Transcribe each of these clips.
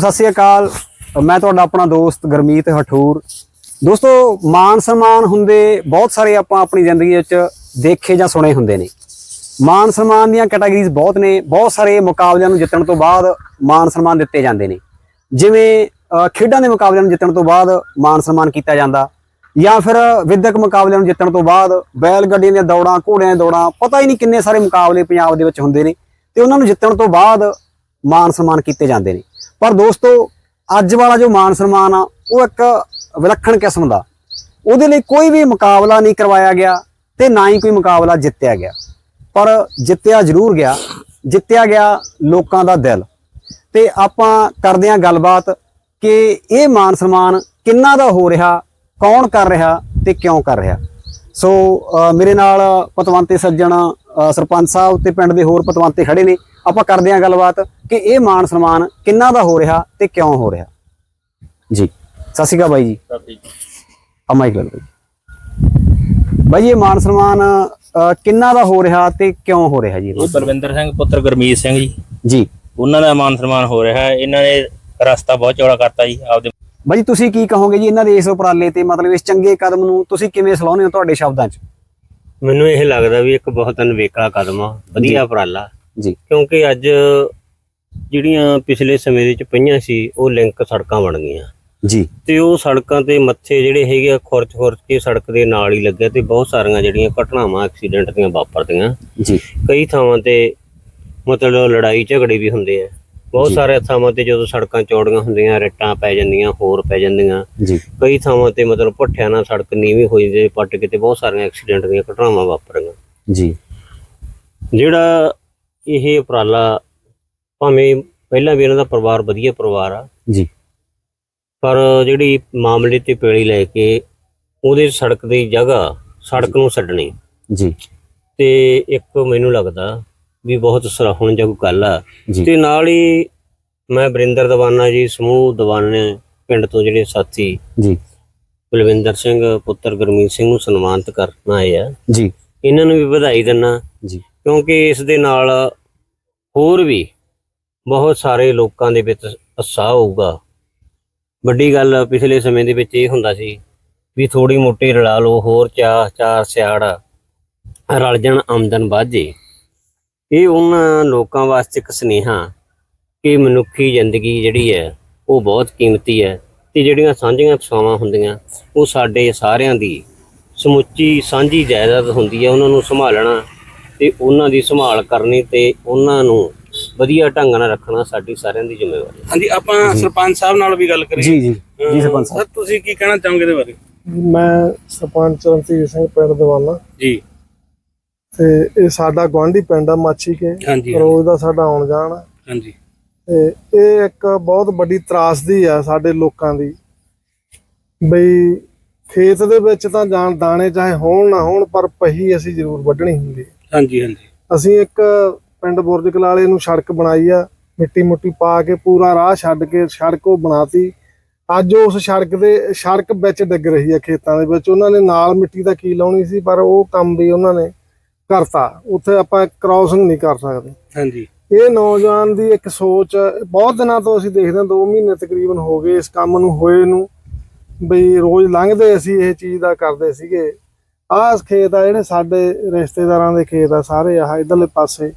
ਸਤਿ ਸ਼੍ਰੀ ਅਕਾਲ। ਮੈਂ ਤੁਹਾਡਾ ਆਪਣਾ ਦੋਸਤ ਗਰਮੀਤ ਹਠੂਰ। ਦੋਸਤੋ, ਮਾਨ ਸਨਮਾਨ ਹੁੰਦੇ ਬਹੁਤ ਸਾਰੇ ਆਪਾਂ ਆਪਣੀ ਜ਼ਿੰਦਗੀ ਵਿੱਚ ਦੇਖੇ ਜਾਂ ਸੁਣੇ ਹੁੰਦੇ ਨੇ। ਮਾਨ ਸਨਮਾਨ ਦੀਆਂ ਕੈਟਾਗਰੀਜ਼ ਬਹੁਤ ਨੇ। ਬਹੁਤ ਸਾਰੇ ਮੁਕਾਬਲਿਆਂ ਨੂੰ ਜਿੱਤਣ ਤੋਂ ਬਾਅਦ ਮਾਨ ਸਨਮਾਨ ਦਿੱਤੇ ਜਾਂਦੇ ਨੇ। ਜਿਵੇਂ ਖੇਡਾਂ ਦੇ ਮੁਕਾਬਲਿਆਂ ਨੂੰ ਜਿੱਤਣ ਤੋਂ ਬਾਅਦ ਮਾਨ ਸਨਮਾਨ ਕੀਤਾ ਜਾਂਦਾ। ਜਾਂ ਫਿਰ ਵਿਦਿਅਕ ਮੁਕਾਬਲਿਆਂ ਨੂੰ ਜਿੱਤਣ ਤੋਂ ਬਾਅਦ ਬੈਲ ਗੱਡੀਆਂ ਦੀਆਂ ਦੌੜਾਂ, ਘੋੜਿਆਂ ਦੀਆਂ ਦੌੜਾਂ, ਪਤਾ ਹੀ ਨਹੀਂ ਕਿੰਨੇ ਸਾਰੇ ਮੁਕਾਬਲੇ ਪੰਜਾਬ ਦੇ ਵਿੱਚ ਹੁੰਦੇ ਨੇ। ਤੇ ਉਹਨਾਂ ਨੂੰ ਜਿੱਤਣ ਤੋਂ ਬਾਅਦ ਮਾਨ ਸਨਮਾਨ ਕੀਤੇ ਜਾਂਦੇ ਨੇ। ਪਰ ਦੋਸਤੋ, ਅੱਜ ਵਾਲਾ ਜੋ ਮਾਨ ਸਨਮਾਨ ਆ, ਉਹ ਇੱਕ ਵਿਲੱਖਣ ਕਿਸਮ ਦਾ। ਉਹਦੇ ਲਈ ਕੋਈ ਵੀ ਮੁਕਾਬਲਾ ਨਹੀਂ ਕਰਵਾਇਆ ਗਿਆ ਤੇ ਨਾ ਹੀ ਕੋਈ ਮੁਕਾਬਲਾ ਜਿੱਤਿਆ ਗਿਆ। ਪਰ ਜਿੱਤਿਆ ਜ਼ਰੂਰ ਗਿਆ, ਜਿੱਤਿਆ ਗਿਆ ਲੋਕਾਂ ਦਾ ਦਿਲ। ਤੇ ਆਪਾਂ ਕਰਦੇ ਹਾਂ ਗੱਲਬਾਤ ਕਿ ਇਹ ਮਾਨ ਸਨਮਾਨ ਕਿੰਨਾ ਦਾ ਹੋ ਰਿਹਾ, ਕੌਣ ਕਰ ਰਿਹਾ ਤੇ ਕਿਉਂ ਕਰ ਰਿਹਾ। ਸੋ ਮੇਰੇ ਨਾਲ ਪਤਵੰਤੇ ਸੱਜਣ ਸਰਪੰਚ ਸਾਹਿਬ ਤੇ ਪਿੰਡ ਦੇ ਹੋਰ ਪਤਵੰਤੇ ਖੜੇ ਨੇ। ਆਪਾਂ ਕਰਦੇ ਹਾਂ ਗੱਲਬਾਤ ਕਿ ਇਹ ਮਾਨ ਸਨਮਾਨ ਕਿੰਨਾ ਦਾ ਹੋ ਰਿਹਾ ਤੇ ਕਿਉਂ ਹੋ ਰਿਹਾ? ਜੀ। ਸਤਿ ਸ਼੍ਰੀ ਅਕਾਲ ਬਾਈ ਜੀ। ਆ ਮਾਈਕ ਲੈ ਲਓ ਬਾਈ। ਇਹ ਮਾਨ ਸਨਮਾਨ ਕਿੰਨਾ ਦਾ ਹੋ ਰਿਹਾ ਤੇ ਕਿਉਂ ਹੋ ਰਿਹਾ ਜੀ? ਇਹ ਬਲਵਿੰਦਰ ਸਿੰਘ ਪੁੱਤਰ ਗੁਰਮੀਤ ਸਿੰਘ ਜੀ। ਜੀ। ਉਹਨਾਂ ਦਾ ਮਾਨ ਸਨਮਾਨ ਹੋ ਰਿਹਾ। ਇਹਨਾਂ ਨੇ ਰਸਤਾ ਬਹੁਤ ਚੌੜਾ ਕਰਤਾ ਜੀ ਆਪਦੇ ਬਾਈ ਤੁਸੀਂ ਕੀ ਕਹੋਗੇ ਜੀ ਇਹਨਾਂ ਦੇ ਇਸ ਉਪਰਾਲੇ ਤੇ? ਮਤਲਬ ਇਸ ਚੰਗੇ ਕਦਮ ਨੂੰ ਤੁਸੀਂ ਕਿਵੇਂ ਸਲਾਹੁੰਦੇ ਹੋ ਤੁਹਾਡੇ ਸ਼ਬਦਾਂ 'ਚ? ਮੈਨੂੰ ਇਹ ਲੱਗਦਾ ਵੀ ਇੱਕ ਬਹੁਤ ਅਨਵੇਕਲਾ ਕਦਮ ਆ ਵਧੀਆ ਉਪਰਾਲਾ। ਜੀ। ਕਿਉਂਕਿ ਅੱਜ ਜਿਹੜੀਆਂ ਪਿਛਲੇ ਸਮੇਂ ਦੇ ਵਿੱਚ ਪਈਆਂ ਸੀ ਉਹ ਲਿੰਕ ਸੜਕਾਂ ਬਣ ਗਈਆਂ। ਜੀ। ਤੇ ਉਹ ਸੜਕਾਂ ਤੇ ਮੱਥੇ ਜਿਹੜੇ ਹੈਗੇ ਆ ਖੁਰਚ ਖੁਰਚ ਕੇ ਸੜਕ ਦੇ ਨਾਲ ਹੀ ਲੱਗਿਆ ਤੇ ਬਹੁਤ ਸਾਰੀਆਂ ਜਿਹੜੀਆਂ ਘਟਨਾਵਾਂ ਐਕਸੀਡੈਂਟ ਦੀਆਂ ਵਾਪਰਦੀਆਂ ਜੀ। ਕਈ ਥਾਵਾਂ ਤੇ ਮਤਲਬ ਲੜਾਈ ਝਗੜੇ ਵੀ ਹੁੰਦੇ ਆ। ਬਹੁਤ। ਸਾਰੇ ਥਾਵਾਂ ਤੇ ਜਦੋਂ ਸੜਕਾਂ ਚੌੜੀਆਂ ਹੁੰਦੀਆਂ ਰੱਟਾਂ ਪੈ ਜਾਂਦੀਆਂ ਹੋਰ ਪੈ ਜਾਂਦੀਆਂ। ਜੀ। ਕਈ ਥਾਵਾਂ ਤੇ ਮਤਲਬ ਭੱਠਿਆਂ ਨਾਲ ਸੜਕ ਨੀਵੀਂ ਹੋਈ ਜੇ ਪੱਟ ਕੇ ਤੇ ਬਹੁਤ ਸਾਰੀਆਂ ਐਕਸੀਡੈਂਟ ਦੀਆਂ ਘਟਨਾਵਾਂ ਵਾਪਰੀਆਂ। ਜੀ। ਜਿਹੜਾ ਇਹ ਉਪਰਾਲਾ ਭਾਵੇਂ ਪਹਿਲਾਂ ਵੀ ਇਹਨਾਂ ਦਾ ਪਰਿਵਾਰ ਵਧੀਆ ਪਰਿਵਾਰ ਆ ਜੀ। ਪਰ ਜਿਹੜੀ ਮਾਮਲੇ ਤੇ ਪੇੜੀ ਲੈ ਕੇ ਉਹਦੇ ਸੜਕ ਦੀ ਜਗ੍ਹਾ ਸੜਕ ਨੂੰ ਛੱਡਣੀ। ਜੀ। ਤੇ ਇੱਕ ਮੈਨੂੰ ਲੱਗਦਾ ਵੀ ਬਹੁਤ ਸਰਾਹਣਯੋਗ ਗੱਲ ਆ। ਜੀ। ਤੇ ਨਾਲ ਹੀ ਮੈਂ ਬਰਿੰਦਰ ਦਵਾਨਾ ਜੀ ਸਮੂਹ ਦਵਾਨੇ ਪਿੰਡ ਤੋਂ ਜਿਹੜੇ ਸਾਥੀ ਜੀ। ਬਲਵਿੰਦਰ ਸਿੰਘ ਪੁੱਤਰ ਗੁਰਮੀਤ ਸਿੰਘ ਨੂੰ ਸਨਮਾਨਿਤ ਕਰਨ ਆਏ ਆ। ਜੀ। ਇਹਨਾਂ ਨੂੰ ਵੀ ਵਧਾਈ ਦਿੰਨਾ। ਜੀ। ਕਿਉਂਕਿ ਇਸ ਦੇ ਨਾਲ ਹੋਰ ਵੀ ਬਹੁਤ ਸਾਰੇ ਲੋਕਾਂ ਦੇ ਵਿੱਚ ਉਤਸ਼ਾਹ ਹੋਊਗਾ। ਵੱਡੀ ਗੱਲ ਪਿਛਲੇ ਸਮੇਂ ਦੇ ਵਿੱਚ ਇਹ ਹੁੰਦਾ ਸੀ ਵੀ ਥੋੜੀ ਮੋਟੀ ਰਲਾ ਲਓ ਹੋਰ ਚਾਰ ਚਾਰ ਸਿਆੜ ਰਲ ਜਾਣ ਆਮਦਨ ਵੱਧ ਇਹ ਉਹਨਾਂ ਲੋਕਾਂ ਵਾਸਤੇ ਇੱਕ ਸੁਨੇਹਾ ਕਿ ਮਨੁੱਖੀ ਜ਼ਿੰਦਗੀ ਜਿਹੜੀ ਹੈ ਉਹ ਬਹੁਤ ਕੀਮਤੀ ਹੈ ਤੇ ਜਿਹੜੀਆਂ ਸਾਂਝੀਆਂ ਫਸਾਵਾਂ ਹੁੰਦੀਆਂ ਉਹ ਸਾਡੇ ਸਾਰਿਆਂ ਦੀ ਸਮੁੱਚੀ ਸਾਂਝੀ ਜਾਇਦਾਦ ਹੁੰਦੀ ਹੈ ਉਹਨਾਂ ਨੂੰ ਸੰਭਾਲਣਾ ਤੇ ਉਹਨਾਂ ਦੀ ਸੰਭਾਲ ਕਰਨੀ ਤੇ ਉਹਨਾਂ ਨੂੰ ਵਧੀਆ ਢੰਗ ਨਾਲ ਰੱਖਣਾ ਸਾਡੀ ਸਾਰਿਆਂ ਦੀ ਜ਼ਿੰਮੇਵਾਰੀ ਹੈ। ਹਾਂਜੀ ਆਪਾਂ ਸਰਪੰਚ ਸਾਹਿਬ ਨਾਲ ਵੀ ਗੱਲ ਕਰੀ ਜੀ ਜੀ। ਜੀ ਸਰਪੰਚ ਸਾਹਿਬ। ਤੁਸੀਂ ਕੀ ਕਹਿਣਾ ਚਾਹੋਗੇ ਇਹਦੇ ਬਾਰੇ? ਮੈਂ ਸਰਪੰਚ ਚਰਨਜੀਤ ਸਿੰਘ ਪਿੰਡ ਦੀਵਾਨਾ ਜੀ। ਤੇ ਇਹ ਸਾਡਾ ਗੁਆਂਢੀ ਪਿੰਡ ਆ ਮਾਛੀ ਕੇ। ਹਾਂਜੀ ਰੋਜ਼ ਦਾ ਸਾਡਾ ਆਉਣ ਜਾਣ। ਆ ਹਾਂਜੀ। ਤੇ ਇਹ ਇੱਕ ਬਹੁਤ ਵੱਡੀ ਤਰਾਸਦੀ ਆ ਸਾਡੇ ਲੋਕਾਂ ਦੀ। ਬਈ ਖੇਤ ਦੇ ਵਿੱਚ ਤਾਂ ਜਾਣ ਦਾਣੇ ਚਾਹੇ ਹੋਣ ਨਾ ਹੋਣ ਪਰ ਪਹੀ ਅਸੀਂ ਜ਼ਰੂਰ ਵੱਢਣੀ ਹੁੰਦੀ। ਹਾਂਜੀ ਹਾਂਜੀ। ਅਸੀਂ ਇੱਕ ਪਿੰਡ ਬੁਰਜ ਕਲਾਲੇ ਨੂੰ ਸੜਕ ਬਣਾਈ ਆ ਮਿੱਟੀ ਮੁੱਟੀ ਪਾ ਕੇ ਪੂਰਾ ਰਾਹ ਛੱਡ ਕੇ ਸੜਕ ਉਹ ਬਣਾਤੀ। ਅੱਜ ਉਸ ਸੜਕ ਦੇ ਸੜਕ ਵਿੱਚ ਡਿੱਗ ਰਹੀ ਆ ਖੇਤਾਂ ਦੇ ਵਿੱਚ। ਉਹਨਾਂ ਨੇ ਨਾਲ ਮਿੱਟੀ ਦਾ ਕੀ ਲਾਉਣੀ ਸੀ ਪਰ ਉਹ ਕੰਮ ਵੀ ਉਹਨਾਂ ਨੇ ਕਰਤਾ। ਉੱਥੇ ਆਪਾਂ ਕ੍ਰਾਸਿੰਗ ਨਹੀਂ ਕਰ ਸਕਦੇ। ਹਾਂਜੀ। ਇਹ ਨੌਜਵਾਨ ਦੀ ਇੱਕ ਸੋਚ ਬਹੁਤ ਦਿਨਾਂ ਤੋਂ ਅਸੀਂ ਦੇਖਦੇ ਹਾਂ 2 ਮਹੀਨੇ ਤਕਰੀਬਨ ਹੋ ਗਏ ਇਸ ਕੰਮ ਨੂੰ ਹੋਏ ਨੂੰ। ਬਈ ਰੋਜ਼ ਲੰਘਦੇ ਅਸੀਂ ਇਹ ਚੀਜ਼ ਦਾ ਕਰਦੇ ਸੀਗੇ। ਆਹ ਖੇਤ ਆ ਜਿਹੜੇ ਸਾਡੇ ਰਿਸ਼ਤੇਦਾਰਾਂ ਦੇ ਖੇਤ ਆ ਸਾਰੇ ਆਹ ਇਧਰਲੇ ਪਾਸੇ।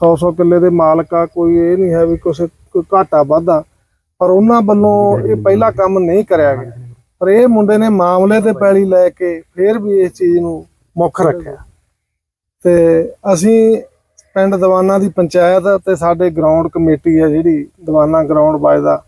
100 100 ਕਿੱਲੇ ਦੇ ਮਾਲਕ ਆ ਕੋਈ ਇਹ ਨਹੀਂ ਹੈ ਵੀ ਕੁਛ ਕੋਈ ਘਾਟਾ ਵਾਧਾ। ਪਰ ਉਹਨਾਂ ਵੱਲੋਂ ਇਹ ਪਹਿਲਾ ਕੰਮ ਨਹੀਂ ਕਰਿਆ ਗਿਆ। ਪਰ ਇਹ ਮੁੰਡੇ ਨੇ ਮਾਮਲੇ ਤੇ ਪੈਲੀ ਲੈ ਕੇ ਫਿਰ ਵੀ ਇਸ ਚੀਜ਼ ਨੂੰ ਮੁੱਖ ਰੱਖਿਆ। ਤੇ ਅਸੀਂ ਪਿੰਡ ਦੀਵਾਨਾ ਦੀ ਪੰਚਾਇਤ ਤੇ ਸਾਡੇ ਗਰਾਊਂਡ ਕਮੇਟੀ ਹੈ ਜਿਹੜੀ ਦੀਵਾਨਾ ਗਰਾਊਂਡ ਵੱਜਦਾ।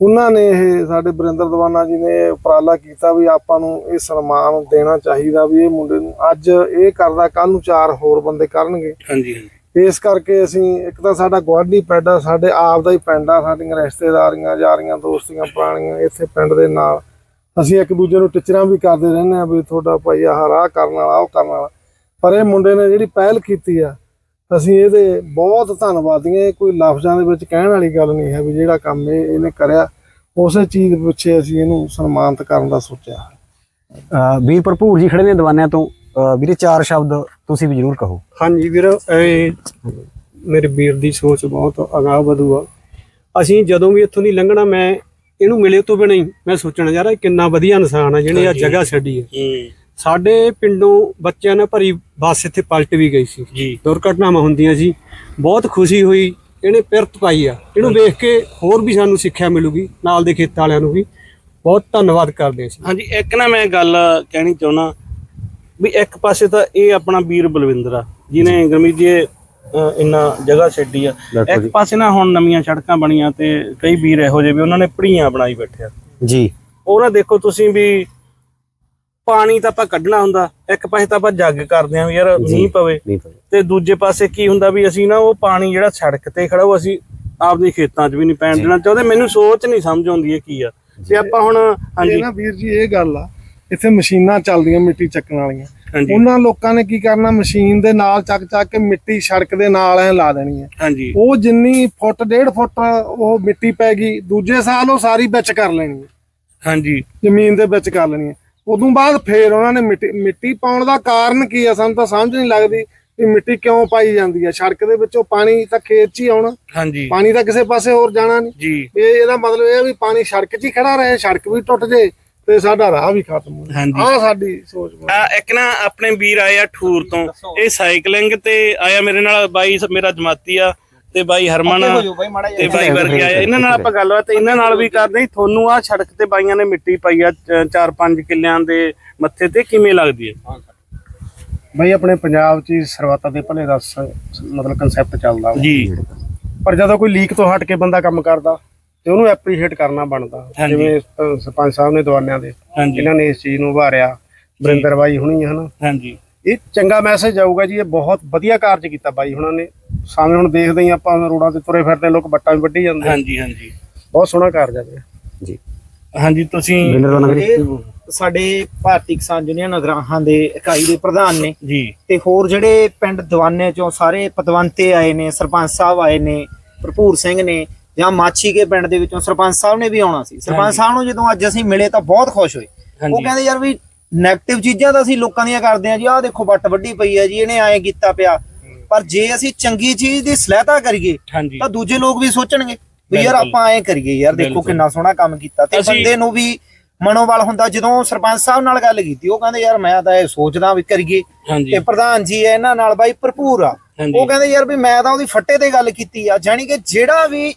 ਉਹਨਾਂ ਨੇ ਇਹ ਸਾਡੇ ਬਰਿੰਦਰ ਦੀਵਾਨਾ ਜੀ ਨੇ ਉਪਰਾਲਾ ਕੀਤਾ ਵੀ ਆਪਾਂ ਨੂੰ ਇਹ ਸਨਮਾਨ ਦੇਣਾ ਚਾਹੀਦਾ ਵੀ ਇਹ ਮੁੰਡੇ ਨੂੰ ਅੱਜ ਇਹ ਕਰਦਾ ਕੱਲ ਨੂੰ ਚਾਰ ਹੋਰ ਬੰਦੇ ਕਰਨਗੇ। ਹਾਂਜੀ ਹਾਂਜੀ। ਇਸ ਕਰਕੇ ਅਸੀਂ ਇੱਕ ਤਾਂ ਸਾਡਾ ਗੁਆਂਢੀ ਪਿੰਡ ਆ ਸਾਡੇ ਆਪ ਦਾ ਹੀ ਪਿੰਡ ਆ ਸਾਡੀਆਂ ਰਿਸ਼ਤੇਦਾਰੀਆਂ ਯਾਰੀਆਂ ਦੋਸਤੀਆਂ ਪੁਰਾਣੀਆਂ ਇੱਥੇ ਪਿੰਡ ਦੇ ਨਾਲ। ਅਸੀਂ ਇੱਕ ਦੂਜੇ ਨੂੰ ਟਿਚਰਾਂ ਵੀ ਕਰਦੇ ਰਹਿੰਦੇ ਆ ਵੀ ਤੁਹਾਡਾ ਭਾਈ ਆਹ ਰਾਹ ਕਰਨ ਵਾਲਾ ਉਹ ਕਰਨ ਵਾਲਾ। ਪਰ ਇਹ ਮੁੰਡੇ ਨੇ ਜਿਹੜੀ ਪਹਿਲ ਕੀਤੀ ਆ ਅਸੀਂ ਇਹਦੇ ਬਹੁਤ ਧੰਨਵਾਦੀ ਹਾਂ ਕੋਈ ਲਫ਼ਜ਼ਾਂ ਦੇ ਵਿੱਚ ਕਹਿਣ ਵਾਲੀ ਗੱਲ ਨਹੀਂ ਹੈ ਵੀ ਜਿਹੜਾ ਕੰਮ ਇਹ ਇਹਨੇ ਕਰਿਆ। ਉਸੇ ਚੀਜ਼ ਪਿੱਛੇ ਅਸੀਂ ਇਹਨੂੰ ਸਨਮਾਨਿਤ ਕਰਨ ਦਾ ਸੋਚਿਆ। ਵੀਰ ਭਰਪੂਰ ਜੀ ਖੜੇ ਨੇ ਦੀਵਾਨਿਆਂ ਤੋਂ। ਵੀਰੇ ਚਾਰ ਸ਼ਬਦ ਤੁਸੀਂ ਵੀ ਜ਼ਰੂਰ ਕਹੋ। ਹਾਂਜੀ ਵੀਰ ਇਹ ਮੇਰੇ ਵੀਰ ਦੀ ਸੋਚ ਬਹੁਤ ਅਗਾਹ ਵਧੂ ਆ। ਅਸੀਂ ਜਦੋਂ ਵੀ ਇੱਥੋਂ ਦੀ ਲੰਘਣਾ ਮੈਂ ਇਹਨੂੰ ਮਿਲੇ ਤੋਂ ਬਿਨਾਂ ਹੀ ਮੈਂ ਸੋਚਣਾ ਯਾਰ ਇਹ ਕਿੰਨਾ ਵਧੀਆ ਇਨਸਾਨ ਆ ਜਿਹਨੇ ਆ ਜਗ੍ਹਾ ਛੱਡੀ ਹੂੰ। ਸਾਡੇ ਪਿੰਡੋਂ ਬੱਚਿਆਂ ਨੇ ਭਰੀ ਬੱਸ ਇੱਥੇ ਪਲਟ ਵੀ ਗਈ ਸੀ। ਜੀ। ਦੁਰਘਟਨਾਵਾਂ ਹੁੰਦੀਆਂ ਸੀ। ਬਹੁਤ ਖੁਸ਼ੀ ਹੋਈ। ਇਹਨੇ ਪਿਰਤ ਪਾਈ ਆ। ਇਹਨੂੰ ਵੇਖ ਕੇ ਹੋਰ ਵੀ ਸਾਨੂੰ ਸਿੱਖਿਆ ਮਿਲੂਗੀ ਨਾਲ ਦੇ ਖੇਤਾਂ ਵਾਲਿਆਂ ਨੂੰ ਵੀ। ਬਹੁਤ ਧੰਨਵਾਦ ਕਰਦੇ ਹਾਂ ਅਸੀਂ। ਹਾਂਜੀ ਇੱਕ ਨਾ ਮੈਂ ਗੱਲ ਕਹਿਣੀ ਚਾਹੁੰਦਾ। ਵੀ ਇੱਕ ਪਾਸੇ ਤਾਂ ਇਹ ਆਪਣਾ ਵੀਰ ਬਲਵਿੰਦਰ ਆ ਜਿਹਨੇ ਗਰਮੀਤ ਜੀ ਇੰਨਾ ਜਗ੍ਹਾ ਛੱਡੀ ਆ। ਇੱਕ ਪਾਸੇ ਨਾ ਹੁਣ ਨਵੀਆਂ ਸੜਕਾਂ ਬਣੀਆਂ ਤੇ ਕਈ ਵੀਰ ਇਹੋ ਜਿਹੇ ਵੀ ਉਹਨਾਂ ਨੇ ਪੜੀਆਂ ਬਣਾਈ ਬੈਠੇ ਆ। ਜੀ। ਉਹਨਾਂ ਦੇਖੋ ਤੁਸੀਂ ਵੀ ਪਾਣੀ ਤਾਂ ਆਪਾਂ ਕੱਢਣਾ ਹੁੰਦਾ ਇੱਕ ਪਾਸੇ ਤਾਂ ਆਪਾਂ ਜੱਗ ਕਰਦੇ ਆਂ ਵੀ ਯਾਰ ਮੀਂਹ ਪਵੇ ਨਹੀਂ ਤੇ ਦੂਜੇ ਪਾਸੇ ਕੀ ਹੁੰਦਾ ਵੀ ਅਸੀਂ ਨਾ ਉਹ ਪਾਣੀ ਜਿਹੜਾ ਸੜਕ ਤੇ ਖੜਾ ਉਹ ਅਸੀਂ ਆਪਦੇ ਖੇਤਾਂ 'ਚ ਵੀ ਨਹੀਂ ਪੈਣ ਦੇਣਾ ਚਾਹੁੰਦੇ। ਮੈਨੂੰ ਸੋਚ ਨਹੀਂ ਸਮਝ ਆਉਂਦੀ ਇਹ ਕੀ ਆ। ਤੇ ਆਪਾਂ ਹੁਣ ਹਾਂਜੀ। ਨਾ ਵੀਰ ਜੀ ਇਹ ਗੱਲ ਆ ਇੱਥੇ ਮਸ਼ੀਨਾਂ ਚੱਲਦੀਆਂ ਮਿੱਟੀ ਚੱਕਣ ਵਾਲੀਆਂ। ਉਹਨਾਂ ਲੋਕਾਂ ਨੇ ਕੀ ਕਰਨਾ ਮਸ਼ੀਨ ਦੇ ਨਾਲ ਚੱਕ ਚੱਕ ਕੇ ਮਿੱਟੀ ਸੜਕ ਦੇ ਨਾਲ ਐ ਲਾ ਦੇਣੀ ਹੈ। ਹਾਂਜੀ। ਉਹ ਜਿੰਨੀ ਫੁੱਟ ਡੇਢ ਫੁੱਟ ਉਹ ਮਿੱਟੀ ਪੈ ਗਈ ਦੂਜੇ ਸਾਲ ਉਹ ਸਾਰੀ ਵਿੱਚ ਕਰ ਲੈਣੀ ਹੈ। ਹਾਂਜੀ। ਜ਼ਮੀਨ ਦੇ ਵਿੱਚ ਕਰ ਲੈਣੀ ਹੈ। ਉਦੋਂ ਬਾਅਦ ਫੇਰ ਉਹਨਾਂ ਨੇ ਮਿੱਟੀ ਮਿੱਟੀ ਪਾਉਣ ਦਾ ਕਾਰਨ ਕੀ ਆ ਸਾਨੂੰ ਤਾਂ ਸਮਝ ਨਹੀਂ ਲੱਗਦੀ ਵੀ ਮਿੱਟੀ ਕਿਉਂ ਪਾਈ ਜਾਂਦੀ ਹੈ ਸੜਕ ਦੇ ਵਿੱਚੋਂ ਪਾਣੀ ਤਾਂ ਖੇਤ 'ਚ ਹੀ ਆਉਣਾ। ਹਾਂਜੀ। ਪਾਣੀ ਤਾਂ ਕਿਸੇ ਪਾਸੇ ਹੋਰ ਜਾਣਾ ਨਹੀਂ। ਜੀ। ਇਹ ਇਹਦਾ ਮਤਲਬ ਇਹ ਆ ਵੀ ਪਾਣੀ ਸੜਕ 'ਚ ਹੀ ਖੜਾ ਰਹੇ ਸੜਕ ਵੀ ਟੁੱਟ ਜੇ ਤੇ ਸਾਡਾ ਰਾਹ ਵੀ ਖਤਮ ਹੋ ਹਾਂਜੀ। ਆਹ ਸਾਡੀ ਸੋਚ। ਆ ਇੱਕ ਨਾ ਆਪਣੇ ਵੀਰ ਆਏ ਆ ਠੂਰ ਤੋਂ। ਇਹ ਸਾਈਕਲਿੰਗ ਤੇ ਆਇਆ ਮੇਰੇ ਨਾਲ ਬਾਈ ਮੇਰਾ ਜਮਾਤੀ ਆ। ਤੇ ਬਾਈ ਹਰਮਨ ਤੇ ਬਾਈ ਵਰਗੇ ਆਏ। ਇਹਨਾਂ ਨਾਲ ਆਪਾਂ ਗੱਲਬਾਤ ਇਹਨਾਂ ਨਾਲ ਵੀ ਕਰਦੇ ਹਾਂ। ਤੁਹਾਨੂੰ ਆ ਸੜਕ ਤੇ ਬਾਈਆਂ ਨੇ ਮਿੱਟੀ ਪਾਈ ਆ 4-5 ਕਿੱਲਿਆਂ ਦੇ ਮੱਥੇ ਤੇ ਕਿਵੇਂ ਲੱਗਦੀ ਹੈ? ਬਈ ਆਪਣੇ ਪੰਜਾਬ 'ਚ ਸਰਵਾਤਾ ਦੇ ਭਲੇ ਦਾ ਮਤਲਬ ਕਨਸੈਪਟ ਚੱਲਦਾ। ਜੀ। ਪਰ ਜਦੋਂ ਕੋਈ ਲੀਕ ਤੋਂ ਹਟ ਕੇ ਬੰਦਾ ਕੰਮ ਕਰਦਾ ਤੇ ਉਹਨੂੰ ਐਪਰੀਸ਼ੀਏਟ ਕਰਨਾ ਬਣਦਾ। ਜਿਵੇਂ ਸਰਪੰਚ ਸਾਹਿਬ ਨੇ ਦਵਾਨਿਆਂ ਦੇ ਇਹਨਾਂ ਨੇ ਇਸ ਚੀਜ਼ ਨੂੰ ਉਭਾਰਿਆ ਬਰਿੰਦਰ ਬਾਈ ਹੁਣੀ ਹਨਾ। ਹਾਂਜੀ। ਇਹ ਚੰਗਾ ਮੈਸੇਜ ਜਾਊਗਾ ਜੀ ਇਹ ਬਹੁਤ ਵਧੀਆ ਕਾਰਜ ਕੀਤਾ ਬਾਈ ਹੁਣਾਂ ਨੇ। ਸਾਹਮਣੇ ਹੁਣ ਦੇਖਦੇ ਹੀ ਆਪਾਂ ਰੋਡਾਂ ਤੇ ਤੁਰੇ ਫਿਰਦੇ ਲੋਕ ਬੱਟਾਂ ਵੀ ਵੱਢੀ ਜਾਂਦੇ ਹਾਂਜੀ ਹਾਂਜੀ। ਬਹੁਤ ਸੋਹਣਾ ਕਾਰਜ ਹੈ ਜੀ। ਹਾਂਜੀ ਤੁਸੀਂ ਇਹ ਸਾਡੇ ਭਾਰਤੀ ਕਿਸਾਨ ਯੂਨੀਅਨ ਅਗਰਾਹਾਂ ਦੇ ਇਕਾਈ ਦੇ ਪ੍ਰਧਾਨ ਨੇ। ਜੀ। ਤੇ ਹੋਰ ਜਿਹੜੇ ਪਿੰਡ ਦੀਵਾਨੇ ਚੋਂ ਸਾਰੇ ਪਤਵੰਤੇ ਆਏ ਨੇ ਸਰਪੰਚ ਸਾਹਿਬ ਆਏ ਨੇ ਭਰਪੂਰ ਸਿੰਘ ਨੇ ਜਾਂ ਮਾਛੀ ਕੇ ਪਿੰਡ ਦੇ ਵਿੱਚੋਂ ਸਰਪੰਚ ਸਾਹਿਬ ਨੇ ਵੀ ਆਉਣਾ ਸੀ। ਸਰਪੰਚ ਸਾਹਿਬ ਨੂੰ ਜਦੋਂ ਅੱਜ ਅਸੀਂ ਮਿਲੇ ਤਾਂ ਬਹੁਤ ਖੁਸ਼ ਹੋਏ। ਉਹ ਕਹਿੰਦੇ ਯਾਰ ਵੀ 네ਗੇਟਿਵ ਚੀਜ਼ਾਂ ਤਾਂ ਅਸੀਂ ਲੋਕਾਂ ਦੀਆਂ ਕਰਦੇ ਆ ਜੀ ਆਹ ਦੇਖੋ ਵੱਟ ਵੱਡੀ ਪਈ ਹੈ ਜੀ ਇਹਨੇ ਐਂ ਕੀਤਾ ਪਿਆ। ਪਰ ਜੇ ਅਸੀਂ ਚੰਗੀ ਚੀਜ਼ ਦੀ ਸਲਾਹਤਾ ਕਰੀਏ ਹਾਂਜੀ। ਤਾਂ ਦੂਜੇ ਲੋਕ ਵੀ ਸੋਚਣਗੇ ਵੀ ਯਾਰ ਬਿਲਕੁਲ। ਆਪਾਂ ਐਂ ਕਰੀਏ ਯਾਰ ਦੇਖੋ ਬਿਲਕੁਲ। ਕਿੰਨਾ ਸੋਹਣਾ ਕੰਮ ਕੀਤਾ ਤੇ ਅਸੀਂ- ਬੰਦੇ ਨੂੰ ਵੀ ਮਨੋਬਲ ਹੁੰਦਾ। ਜਦੋਂ ਸਰਪੰਚ ਸਾਹਿਬ ਨਾਲ ਗੱਲ ਕੀਤੀ ਉਹ ਕਹਿੰਦੇ ਯਾਰ ਮੈਂ ਤਾਂ ਇਹ ਸੋਚਦਾ ਵੀ ਕਰੀਏ ਹਾਂਜੀ। ਤੇ ਪ੍ਰਧਾਨ ਜੀ ਹੈ ਇਹਨਾਂ ਨਾਲ ਬਾਈ ਭਰਪੂਰ ਆ। ਹਾਂਜੀ। ਉਹ ਕਹਿੰਦੇ ਯਾਰ ਵੀ ਮੈਂ ਤਾਂ ਉਹਦੀ ਫੱਟੇ ਤੇ ਗੱਲ ਕੀਤੀ ਆ ਜਾਣੀ ਕਿ ਜਿਹੜਾ ਵੀ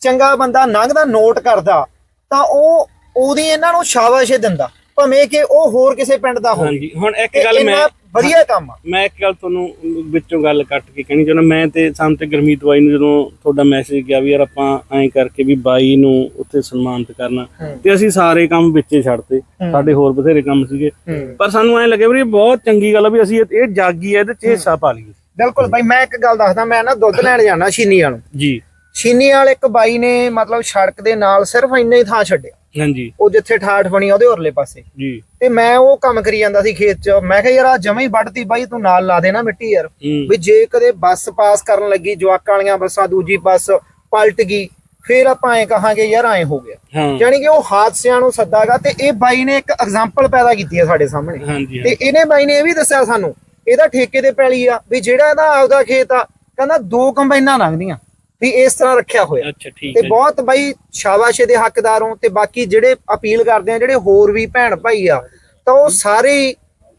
ਚੰਗਾ ਬੰਦਾ ਲੰਘਦਾ ਨੋਟ ਕਰਦਾ ਤਾਂ ਉਹ ਉਹਦੀ ਇਹਨਾਂ ਨੂੰ ਸ਼ਾਬਾਸ਼ ਦਿੰਦਾ। ਭਾਵੇਂ ਕਿ ਉਹ ਹੋਰ ਕਿਸੇ ਪਿੰਡ ਦਾ ਹੋਵੇ। ਹਾਂਜੀ। ਹੁਣ ਇੱਕ ਤੇ ਗੱਲ ਮੈਂ ਵਧੀਆ ਕੰਮ ਆ। ਮੈਂ ਇੱਕ ਗੱਲ ਤੁਹਾਨੂੰ ਵਿੱਚੋਂ ਗੱਲ ਕੱਟ ਕੇ ਕਹਿਣੀ ਚਾਹੁੰਦਾ ਮੈਂ ਤੇ ਸਾਨੂੰ ਤੇ ਗਰਮੀਤ ਬਾਈ ਨੂੰ ਜਦੋਂ ਤੁਹਾਡਾ ਮੈਸੇਜ ਗਿਆ ਵੀ ਯਾਰ ਆਪਾਂ ਐਂ ਕਰਕੇ ਵੀ ਬਾਈ ਨੂੰ ਉੱਥੇ ਸਨਮਾਨਿਤ ਕਰਨਾ ਤੇ ਅਸੀਂ ਸਾਰੇ ਕੰਮ ਵਿੱਚੇ ਛੱਡਤੇ ਸਾਡੇ ਹੋਰ ਬਥੇਰੇ ਕੰਮ ਸੀਗੇ। ਪਰ ਸਾਨੂੰ ਐਂ ਲੱਗਿਆ ਵੀ ਇਹ ਬਹੁਤ ਚੰਗੀ ਗੱਲ ਆ ਵੀ ਅਸੀਂ ਇਹ ਜਾਗੀ ਹੈ ਇਹਦੇ ਚ ਹਿੱਸਾ ਪਾ ਲਈਏ ਬਿਲਕੁਲ ਬਾਈ ਮੈਂ ਇੱਕ ਗੱਲ ਦੱਸਦਾ ਮੈਂ ਨਾ ਦੁੱਧ ਲੈਣ ਜਾਣਾ ਛੀਨੀ ਵਾਲੋਂ। ਜੀ। ਛੀਨੀ ਵਾਲ ਇੱਕ ਬਾਈ ਨੇ ਮਤਲਬ ਸੜਕ ਦੇ ਨਾਲ ਸਿਰਫ ਇੰਨਾ ਹੀ ਥਾਂ ਛੱਡਿਆ। ਹਾਂਜੀ। ਉਹ ਜਿੱਥੇ ਠਾਠ ਬਣੀ ਉਹਦੇ ਉਰਲੇ ਪਾਸੇ। ਜੀ। ਤੇ ਮੈਂ ਉਹ ਕੰਮ ਕਰੀ ਜਾਂਦਾ ਸੀ ਖੇਤ 'ਚ। ਮੈਂ ਕਿਹਾ ਯਾਰ ਆ ਜਮੇ ਹੀ ਵੱਢਤੀ ਬਾਈ ਤੂੰ ਨਾਲ ਲਾ ਦੇਣਾ ਮਿੱਟੀ ਯਾਰ। ਵੀ ਜੇ ਕਦੇ ਬੱਸ ਪਾਸ ਕਰਨ ਲੱਗੀ ਜਵਾਕਾਂ ਵਾਲੀਆਂ ਬੱਸਾਂ ਦੂਜੀ ਬੱਸ ਪਲਟ ਗਈ ਫੇਰ ਆਪਾਂ ਐ ਕਹਾਂਗੇ ਯਾਰ ਐ ਹੋ ਗਿਆ। ਯਾਨੀ ਕਿ ਉਹ ਹਾਦਸਿਆਂ ਨੂੰ ਸੱਦਾਗਾ ਤੇ ਇਹ ਬਾਈ ਨੇ ਇੱਕ ਐਗਜ਼ਾਮਪਲ ਪੈਦਾ ਕੀਤੀ ਹੈ ਸਾਡੇ ਸਾਹਮਣੇ। ਤੇ ਇਹਨੇ ਬਾਈ ਨੇ ਇਹ ਵੀ ਦੱਸਿਆ ਸਾਨੂੰ ਇਹਦਾ ਠੇਕੇ ਤੇ ਪੈਲੀ ਆ ਵੀ ਜਿਹੜਾ ਇਹਦਾ ਆਪਦਾ ਖੇਤ ਆ ਕਹਿੰਦਾ ਦੋ ਕੰਬਾਈਨਾਂ ਲੰਘਦੀਆਂ। ਵੀ ਇਸ ਤਰ੍ਹਾਂ ਰੱਖਿਆ ਹੋਇਆ। ਅੱਛਾ ਠੀਕ ਤੇ ਹੈ ਬਹੁਤ ਬਾਈ ਸ਼ਾਬਾਸ਼ ਦੇ ਹੱਕਦਾਰ ਹੋ ਤੇ ਬਾਕੀ ਜਿਹੜੇ ਅਪੀਲ ਕਰਦੇ ਆ ਜਿਹੜੇ ਹੋਰ ਵੀ ਭੈਣ ਭਾਈ ਆ ਤਾਂ ਉਹ ਸਾਰੇ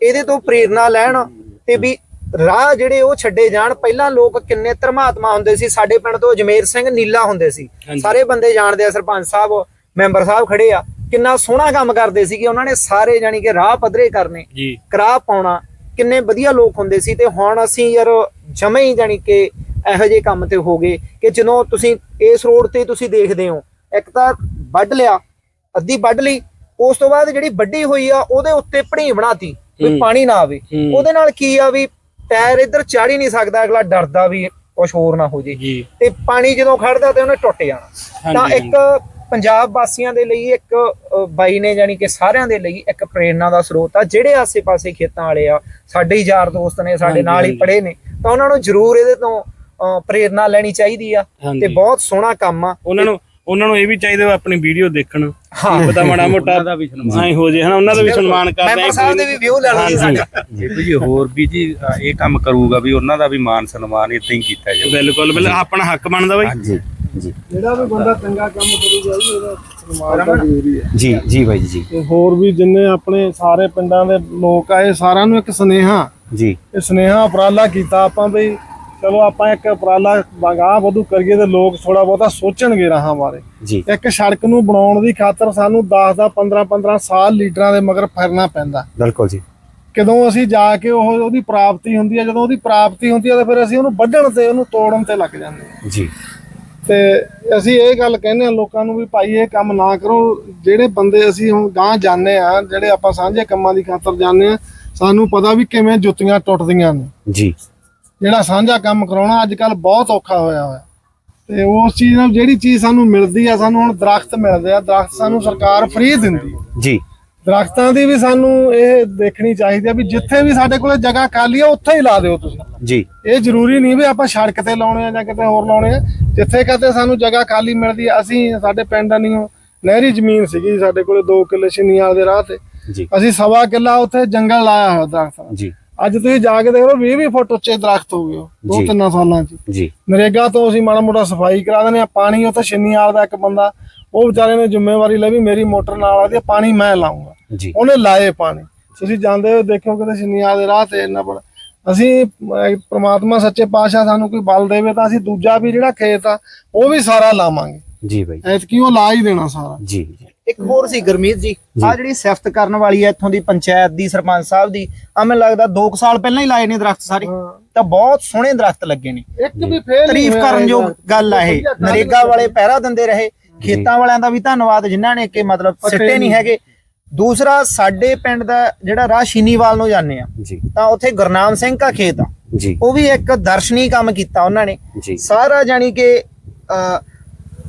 ਇਹਦੇ ਤੋਂ ਪ੍ਰੇਰਣਾ ਲੈਣ ਤੇ ਵੀ ਰਾਹ ਜਿਹੜੇ ਉਹ ਛੱਡੇ ਜਾਣ। ਪਹਿਲਾਂ ਲੋਕ ਕਿੰਨੇ ਧਰਮਾਤਮਾ ਹੁੰਦੇ ਸੀ ਸਾਡੇ ਪਿੰਡ ਤੋਂ ਜਮੇਰ ਸਿੰਘ ਨੀਲਾ ਹੁੰਦੇ ਸੀ। ਸਾਰੇ ਬੰਦੇ ਜਾਣਦੇ ਆ ਸਰਪੰਚ ਸਾਹਿਬ ਮੈਂਬਰ ਸਾਹਿਬ ਖੜੇ ਆ। ਕਿੰਨਾ ਸੋਹਣਾ ਕੰਮ ਕਰਦੇ ਸੀਗੇ ਉਹਨਾਂ ਨੇ ਸਾਰੇ ਜਾਨੀ ਕਿ ਰਾਹ ਪੱਧਰੇ ਕਰਨੇ ਜੀ। ਕਰਾਹ ਪਾਉਣਾ। ਕਿੰਨੇ ਵਧੀਆ ਲੋਕ ਹੁੰਦੇ ਸੀ ਤੇ ਹੁਣ ਅਸੀਂ ਯਾਰ ਜਮੇ ਹੀ ਜਾਨੀ ਕਿ ਇਹੋ ਜਿਹੇ ਕੰਮ ਤੇ ਹੋ ਗਏ ਕਿ ਜਦੋਂ ਤੁਸੀਂ ਇਸ ਰੋਡ ਤੇ ਤੁਸੀਂ ਦੇਖਦੇ ਹੋ ਇੱਕ ਤਾਂ ਵੱਢ ਲਿਆ ਅੱਧੀ ਵੱਢ ਲਈ ਉਸ ਤੋਂ ਬਾਅਦ ਜਿਹੜੀ ਵੱਡੀ ਹੋਈ ਆ ਉਹਦੇ ਉੱਤੇ ਭੜੀ ਬਣਾਤੀ ਵੀ। ਪਾਣੀ ਨਾ ਆਵੇ। ਉਹਦੇ ਨਾਲ ਕੀ ਆ ਵੀ ਟਾਇਰ ਇੱਧਰ ਚੜ ਹੀ ਨਹੀਂ ਸਕਦਾ ਅਗਲਾ ਡਰਦਾ ਵੀ ਕੁਝ ਹੋਰ ਨਾ ਹੋ ਜੇ ਤੇ ਪਾਣੀ ਜਦੋਂ ਖੜਦਾ ਤੇ ਉਹਨੇ ਟੁੱਟ ਜਾਣਾ ਤਾਂ ਇੱਕ ਪੰਜਾਬ ਵਾਸੀਆਂ ਦੇ ਲਈ ਇੱਕ ਬਾਈ ਨੇ ਜਾਨੀ ਕਿ ਸਾਰਿਆਂ ਦੇ ਲਈ ਇੱਕ ਪ੍ਰੇਰਣਾ ਦਾ ਸਰੋਤ ਆ ਜਿਹੜੇ ਆਸੇ-ਪਾਸੇ ਖੇਤਾਂ ਵਾਲੇ ਆ ਸਾਡੇ ਯਾਰ ਦੋਸਤ ਨੇ ਸਾਡੇ ਨਾਲ ਹੀ। ਪੜ੍ਹੇ ਨੇ ਤਾਂ ਉਹਨਾਂ ਨੂੰ ਜ਼ਰੂਰ ਇਹਦੇ ਤੋਂ ਪ੍ਰੇਰਣਾ ਲੈਣੀ ਚਾਹੀਦੀ ਆ ਹਾਂਜੀ। ਤੇ ਬਹੁਤ ਸੋਹਣਾ ਕੰਮ ਆ। ਉਹਨਾਂ ਨੂੰ ਉਹਨਾਂ ਨੂੰ ਇਹ ਵੀ ਚਾਹੀਦਾ ਵੀ ਆਪਣੀ ਵੀਡੀਓ ਦੇਖਣ। ਹਾਂ। ਪਤਾ ਮਾੜਾ ਮੋਟਾ ਦਾ ਵੀ ਸਨਮਾਨ। ਹੋ ਜੇ ਹਨਾ? ਉਹਨਾਂ ਦਾ ਵੀ ਸਨਮਾਨ ਕਰਦੇ ਮੈਂਬਰ ਸਾਹਿਬ ਦੇ ਵੀ ਵਿਊ ਲੈ ਲਓ ਜੀ ਸਾਡਾ। ਜੇ ਜੀ ਹੋਰ ਵੀ ਜੀ ਇਹ ਕੰਮ ਕਰੂਗਾ ਵੀ ਉਹਨਾਂ ਦਾ ਵੀ ਮਾਨ ਸਨਮਾਨ ਇਦਾਂ ਹੀ ਕੀਤਾ ਜਾਊ ਬਿਲਕੁਲ ਬਿਲਕੁਲ। ਆਪਣਾ ਹੱਕ ਬਣਦਾ ਬਾਈ। ਜੀ ਜੀ। ਜਿਹੜਾ ਵੀ ਬੰਦਾ ਚੰਗਾ ਕੰਮ ਕਰੂਗਾ ਜੀ ਉਹਦਾ ਸਨਮਾਨ ਤਾਂ ਜ਼ਰੂਰੀ ਹੈ। ਜੀ ਜੀ ਬਾਈ ਜੀ। ਤੇ ਹੋਰ ਵੀ ਜਿੰਨੇ ਆਪਣੇ ਸਾਰੇ ਪਿੰਡਾਂ ਦੇ ਲੋਕ ਆਏ ਸਾਰਿਆਂ ਨੂੰ ਇੱਕ ਸੁਨੇਹਾ। ਜੀ। ਇਹ ਸੁਨੇਹਾ ਉਪਰਾਲਾ ਕੀਤਾ ਆਪਾਂ ਵੀ ਚਲੋ ਆਪਾਂ ਇੱਕ ਉਪਰਾਲਾ ਬਗਾ ਵਧੂ ਕਰੀਏ ਤੇ ਲੋਕ ਥੋੜਾ ਬਹੁਤਾ ਸੋਚਣਗੇ ਰਾਹਾਂ ਬਾਰੇ। ਜੀ। ਇੱਕ ਸੜਕ ਨੂੰ ਬਣਾਉਣ ਦੀ ਖਾਤਰ ਸਾਨੂੰ 10 ਦਾ 15 15 ਸਾਲ ਲੀਡਰਾਂ ਦੇ ਮਗਰ ਫਿਰਨਾ ਪੈਂਦਾ। ਬਿਲਕੁਲ ਜੀ। ਕਦੋਂ ਅਸੀਂ ਜਾ ਕੇ ਉਹ ਉਹਦੀ ਪ੍ਰਾਪਤੀ ਹੁੰਦੀ ਹੈ ਜਦੋਂ ਉਹਦੀ ਪ੍ਰਾਪਤੀ ਹੁੰਦੀ ਹੈ ਤਾਂ ਫਿਰ ਅਸੀਂ ਉਹਨੂੰ ਵੱਢਣ ਤੇ ਉਹਨੂੰ ਤੋੜਨ ਤੇ ਲੱਗ ਜਾਂਦੇ ਹਾਂ। ਜੀ। ਤੇ ਅਸੀਂ ਇਹ ਗੱਲ ਕਹਿੰਦੇ ਆ ਲੋਕਾਂ ਨੂੰ ਵੀ ਭਾਈ ਇਹ ਕੰਮ ਨਾ ਕਰੋ ਜਿਹੜੇ ਬੰਦੇ ਅਸੀਂ ਹੁਣ ਗਾਂ ਜਾਂਦੇ ਆ ਜਿਹੜੇ ਆਪਾਂ ਸਾਂਝੇ ਕੰਮਾਂ ਦੀ ਖਾਤਰ ਜਾਂਦੇ ਆ ਸਾਨੂੰ ਪਤਾ ਵੀ ਕਿਵੇਂ ਜੁੱਤੀਆਂ ਟੁੱਟਦੀਆਂ ਨੇ। ਜੀ। ਜਿਹੜਾ ਸਾਂਝਾ ਕੰਮ ਕਰਾਉਣਾ ਅੱਜ ਕੱਲ ਬਹੁਤ ਔਖਾ ਹੋਇਆ ਹੋਇਆ। ਤੇ ਉਸ ਚੀਜ਼ ਨਾਲ ਜਿਹੜੀ ਚੀਜ਼ ਸਾਨੂੰ ਮਿਲਦੀ ਆ ਸਾਨੂੰ ਹੁਣ ਦਰਖਤ ਮਿਲਦੇ ਆ ਦਰਖਤ ਸਾਨੂੰ ਸਰਕਾਰ ਫ੍ਰੀ ਦਿੰਦੀ ਜੀ। ਦਰਖਤਾਂ ਦੀ ਵੀ ਸਾਨੂੰ ਇਹ ਦੇਖਣੀ ਚਾਹੀਦੀ ਆ ਵੀ ਜਿੱਥੇ ਵੀ ਸਾਡੇ ਕੋਲੇ ਜਗ੍ਹਾ ਖਾਲੀ ਆ ਉੱਥੇ ਹੀ ਲਾ ਦਿਓ ਤੁਸੀਂ। ਜੀ। ਇਹ ਜ਼ਰੂਰੀ ਨਹੀਂ ਵੀ ਆਪਾਂ ਸੜਕ ਤੇ ਲਾਉਣੇ ਆ ਜਾਂ ਕਿਤੇ ਹੋਰ ਲਾਉਣੇ ਆ। ਜਿੱਥੇ ਕਿਤੇ ਸਾਨੂੰ ਜਗ੍ਹਾ ਖਾਲੀ ਮਿਲਦੀ ਆ ਅਸੀਂ ਸਾਡੇ ਪਿੰਡ ਨਹੀਂ ਨਹਿਰੀ ਜ਼ਮੀਨ ਸੀਗੀ ਸਾਡੇ ਕੋਲੇ 2 ਕਿੱਲੇ ਛਿੰਨੀਆਂ ਦੇ ਰਾਹ ਤੇ। ਅਸੀਂ ਸਵਾ ਕਿੱਲਾ ਉੱਥੇ ਜੰਗਲ ਲਾਇਆ ਹੋਇਆ ਦਰਖਤਾਂ। ਜੀ। ਅੱਜ ਤੁਸੀਂ ਜਾ ਕੇ ਦੇਖ ਲਓ 20 20 ਫੁੱਟ ਉੱਚੇ ਦਰਖਤ ਹੋ ਗਏ ਉਹ, ਦੋ। ਤਿੰਨਾਂ ਸਾਲਾਂ 'ਚ। ਜੀ। ਨਰੇਗਾ ਤੋਂ ਅਸੀਂ ਮਾੜਾ ਮੋਟਾ ਸਫ਼ਾਈ ਕਰਾ ਦਿੰਦੇ ਆ ਪਾਣੀ ਉੱਥੇ ਛਿੰਨੀਆਲ ਦਾ ਇੱਕ ਬੰਦਾ ਉਹ ਵਿਚਾਰੇ ਨੇ ਜ਼ਿੰਮੇਵਾਰੀ ਲਈ ਵੀ ਮੇਰੀ ਮੋਟਰ ਨਾਲ ਆਦੀ ਪਾਣੀ ਮੈਂ ਲਾਉਂਗਾ। ਜੀ। ਉਹਨੇ ਲਾਏ ਪਾਣੀ। ਤੁਸੀਂ ਜਾਂਦੇ ਹੋ ਦੇਖਿਓ ਕਿਤੇ ਛਿੰਨੀਆਲ ਦੇ ਰਾਹ ਤੇ ਇੰਨਾ ਬੜਾ ਅਸੀਂ ਪ੍ਰਮਾਤਮਾ ਸੱਚੇ ਪਾਤਸ਼ਾਹ ਸਾਨੂੰ ਕੋਈ ਬਲ ਦੇਵੇ ਤਾਂ ਅਸੀਂ ਦੂਜਾ ਵੀ ਜਿਹੜਾ ਖੇਤ ਆ ਉਹ ਵੀ ਸਾਰਾ ਲਾਵਾਂਗੇ। ਜੀ ਬਾਈ। ਐਤਕੀ ਉਹ ਲਾ ਹੀ ਦੇਣਾ ਸਾਰਾ। ਜੀ ਜੀ। ਇੱਕ ਹੋਰ ਸੀ ਗੁਰਮੀਤ ਜੀ ਆ ਜਿਹੜੀ ਸਿਫਤ ਕਰਨ ਵਾਲੀ ਹੈ ਇੱਥੋਂ ਦੀ ਪੰਚਾਇਤ ਦੀ ਸਰਪੰਚ ਸਾਹਿਬ ਦੀ ਆ ਮੈਨੂੰ ਲੱਗਦਾ 2 ਸਾਲ ਪਹਿਲਾਂ ਹੀ ਲਾਏ ਨੇ ਦਰਖਤ ਸਾਰੇ। ਤਾਂ ਬਹੁਤ ਸੋਹਣੇ ਦਰਖਤ ਲੱਗੇ ਨੇ। ਇੱਕ ਵੀ ਫੇਲ ਤਾਰੀਫ ਕਰਨ ਯੋਗ ਗੱਲ ਆ ਇਹ। ਨਰੇਗਾ ਵਾਲੇ ਪਹਿਰਾ ਦਿੰਦੇ ਰਹੇ। ਖੇਤਾਂ ਵਾਲਿਆਂ ਦਾ ਵੀ ਧੰਨਵਾਦ ਜਿਨ੍ਹਾਂ ਨੇ ਕਿ ਮਤਲਬ ਸਿੱਟੇ ਨਹੀਂ ਹੈਗੇ। ਦੂਸਰਾ ਸਾਡੇ ਪਿੰਡ ਦਾ ਜਿਹੜਾ ਰਾਹ ਸ਼ੀਨੀਵਾਲ ਨੂੰ ਜਾਂਦੇ ਆ ਜੀ। ਤਾਂ ਉੱਥੇ ਗੁਰਨਾਮ ਸਿੰਘ ਦਾ ਖੇਤ ਆ। ਜੀ। ਉਹ ਵੀ ਇੱਕ ਦਰਸ਼ਨੀ ਕੰਮ ਕੀਤਾ ਉਹਨਾਂ ਨੇ। ਜੀ। ਸਾਰਾ ਜਾਨੀ ਕਿ ਅਹ,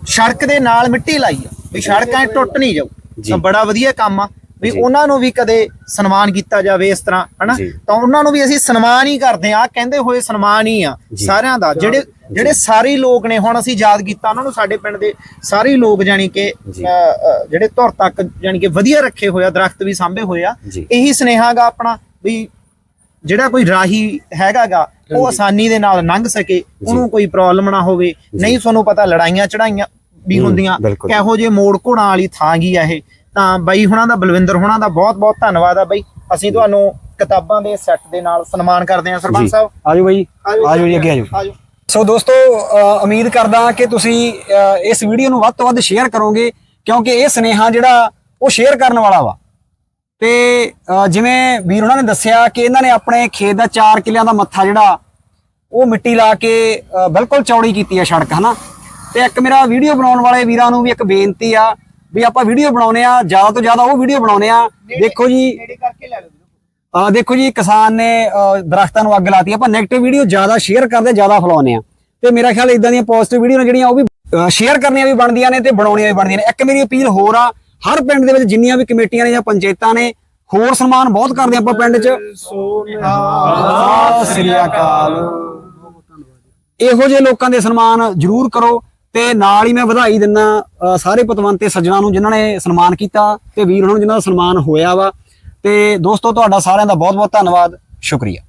ਸੜਕ ਦੇ ਨਾਲ ਮਿੱਟੀ ਲਾਈ ਆ। ਵੀ ਸੜਕਾਂ ਟੁੱਟ ਨਹੀਂ ਜਾਊ। ਤਾਂ ਬੜਾ ਵਧੀਆ ਕੰਮ ਆ। ਵੀ। ਉਹਨਾਂ ਨੂੰ ਵੀ ਕਦੇ ਸਨਮਾਨ ਕੀਤਾ ਜਾਵੇ ਇਸ ਤਰ੍ਹਾਂ ਹਨਾ। ਤਾਂ ਉਹਨਾਂ ਨੂੰ ਵੀ ਅਸੀਂ ਸਨਮਾਨ ਹੀ ਕਰਦੇ ਆ ਕਹਿੰਦੇ ਹੋਏ ਸਨਮਾਨ ਹੀ ਆ। ਸਾਰਿਆਂ ਦਾ। ਜਿਹੜੇ ਜਿਹੜੇ ਸਾਰੇ ਲੋਕ ਨੇ ਹੁਣ ਅਸੀਂ ਯਾਦ ਕੀਤਾ ਉਹਨਾਂ ਨੂੰ ਸਾਡੇ ਪਿੰਡ ਦੇ ਸਾਰੇ ਲੋਕ ਜਾਨੀ ਕਿ ਜਿਹੜੇ ਧੁਰ ਤੱਕ ਜਾਨੀ ਕਿ ਵਧੀਆ ਰੱਖੇ ਹੋਇਆ ਦਰਖਤ ਵੀ ਸਾਂਭੇ ਹੋਏ ਆ। ਇਹੀ ਸੁਨੇਹਾਗਾ ਆਪਣਾ ਵੀ ਜਿਹੜਾ ਕੋਈ ਰਾਹੀ ਹੈਗਾਗਾ ਉਹ ਆਸਾਨੀ ਦੇ ਨਾਲ ਲੰਘ ਸਕੇ ਉਹਨੂੰ ਕੋਈ ਪ੍ਰੋਬਲਮ ਨਾ ਹੋਵੇ। ਨਹੀਂ ਤੁਹਾਨੂੰ ਪਤਾ ਲੜਾਈਆਂ ਚੜਾਈਆਂ ਵੀ ਹੂੰ, ਹੁੰਦੀਆਂ ਬਿਲਕੁਲ। ਕਿਹੋ ਜੇ ਮੋੜ ਘੋੜਾਂ ਵਾਲੀ ਥਾਂ ਗਈ ਆ ਇਹ? ਤਾਂ ਬਾਈ ਹੁਣਾਂ ਦਾ ਬਲਵਿੰਦਰ ਹੁਣਾਂ ਦਾ ਬਹੁਤ ਬਹੁਤ ਧੰਨਵਾਦ ਆ ਬਾਈ। ਅਸੀਂ ਤੁਹਾਨੂੰ ਕਿਤਾਬਾਂ ਦੇ ਸੈੱਟ ਦੇ ਨਾਲ ਸਨਮਾਨ ਕਰਦੇ ਹਾਂ ਸਰਪੰਚ ਸਾਹਿਬ। ਆਜੋ ਬਾਈ। ਆਜੋ ਜੀ। ਅੱਗੇ ਆਜੋ। ਆਜੋ। ਸੋ ਦੋਸਤੋ ਅ, ਉਮੀਦ ਕਰਦਾ ਕਿ ਤੁਸੀਂ ਅ, ਇਸ ਵੀਡੀਓ ਨੂੰ ਵੱਧ ਤੋਂ ਵੱਧ ਸ਼ੇਅਰ ਕਰੋਗੇ ਕਿਉਂਕਿ ਇਹ ਸਨੇਹਾ ਜਿਹੜਾ ਉਹ ਸ਼ੇਅਰ ਕਰਨ ਵਾਲਾ ਵਾ। ਤੇ ਅ, ਜਿਵੇਂ ਵੀਰ ਉਹਨਾਂ ਨੇ ਦੱਸਿਆ ਕਿ ਇਹਨਾਂ ਨੇ ਆਪਣੇ ਖੇਤ ਦਾ 4 ਕਿੱਲਿਆਂ ਦਾ ਮੱਥਾ ਜਿਹੜਾ ਉਹ ਮਿੱਟੀ ਲਾ ਕੇ ਅ, ਬਿਲਕੁਲ ਚੌੜੀ ਕੀਤੀ ਆ ਸੜਕ ਹਨਾ? ਤੇ ਇੱਕ ਮੇਰਾ ਵੀਡੀਓ ਬਣਾਉਣ ਵਾਲੇ ਵੀਰਾਂ ਨੂੰ ਵੀ ਇੱਕ ਬੇਨਤੀ ਆ ਵੀ ਆਪਾਂ ਵੀਡੀਓ ਬਣਾਉਨੇ ਆ ਜ਼ਿਆਦਾ ਤੋਂ ਜ਼ਿਆਦਾ ਉਹ ਵੀਡੀਓ ਬਣਾਉਨੇ ਆ। ਦੇਖੋ ਜੀ। ਆ ਦੇਖੋ ਜੀ ਕਿਸਾਨ ਨੇ ਦਰਖਤਾਂ ਨੂੰ ਅੱਗ ਲਾਤੀ। ਆਪਾਂ 네ਗੇਟਿਵ ਵੀਡੀਓ ਜ਼ਿਆਦਾ ਸ਼ੇਅਰ ਕਰਦੇ ਜ਼ਿਆਦਾ ਫਲਾਉਂਦੇ ਆ। ਤੇ ਮੇਰਾ ਖਿਆਲ ਇਦਾਂ ਦੀਆਂ ਪੋਜ਼ਿਟਿਵ ਵੀਡੀਓ ਨੇ ਜਿਹੜੀਆਂ ਉਹ ਵੀ ਸ਼ੇਅਰ ਕਰਨੀਆਂ ਵੀ ਬਣਦੀਆਂ ਨੇ ਤੇ ਬਣਾਉਣੀਆਂ ਵੀ ਬਣਦੀਆਂ ਨੇ। ਇੱਕ ਮੇਰੀ ਅਪੀਲ ਹੋਰ ਆ ਹਰ ਪਿੰਡ ਦੇ ਵਿੱਚ ਜਿੰਨੀਆਂ ਵੀ ਕਮੇਟੀਆਂ ਨੇ ਜਾਂ ਪੰਚਾਇਤਾਂ ਨੇ ਹੋਰ ਸਨਮਾਨ ਬਹੁਤ ਕਰਦੇ ਆਪਾਂ ਪਿੰਡ 'ਚ। ਸਤਿ ਸ੍ਰੀ ਅਕਾਲ। ਇਹੋ ਜਿਹੇ ਲੋਕਾਂ ਦੇ ਸਨਮਾਨ ਜ਼ਰੂਰ ਕਰੋ। ਤੇ ਨਾਲ ਹੀ ਮੈਂ ਵਧਾਈ ਦਿੰਦਾ ਸਾਰੇ ਪਤਵੰਤੇ ਸੱਜਣਾ ਨੂੰ ਜਿਨ੍ਹਾਂ ਨੇ ਸਨਮਾਨ ਕੀਤਾ ਤੇ ਵੀਰ ਉਹਨਾਂ ਨੂੰ ਜਿਨ੍ਹਾਂ ਦਾ ਸਨਮਾਨ ਹੋਇਆ ਵਾ। ਤੇ ਦੋਸਤੋ, ਤੁਹਾਡਾ ਸਾਰਿਆਂ ਦਾ ਬਹੁਤ ਬਹੁਤ ਧੰਨਵਾਦ। ਸ਼ੁਕਰੀਆ।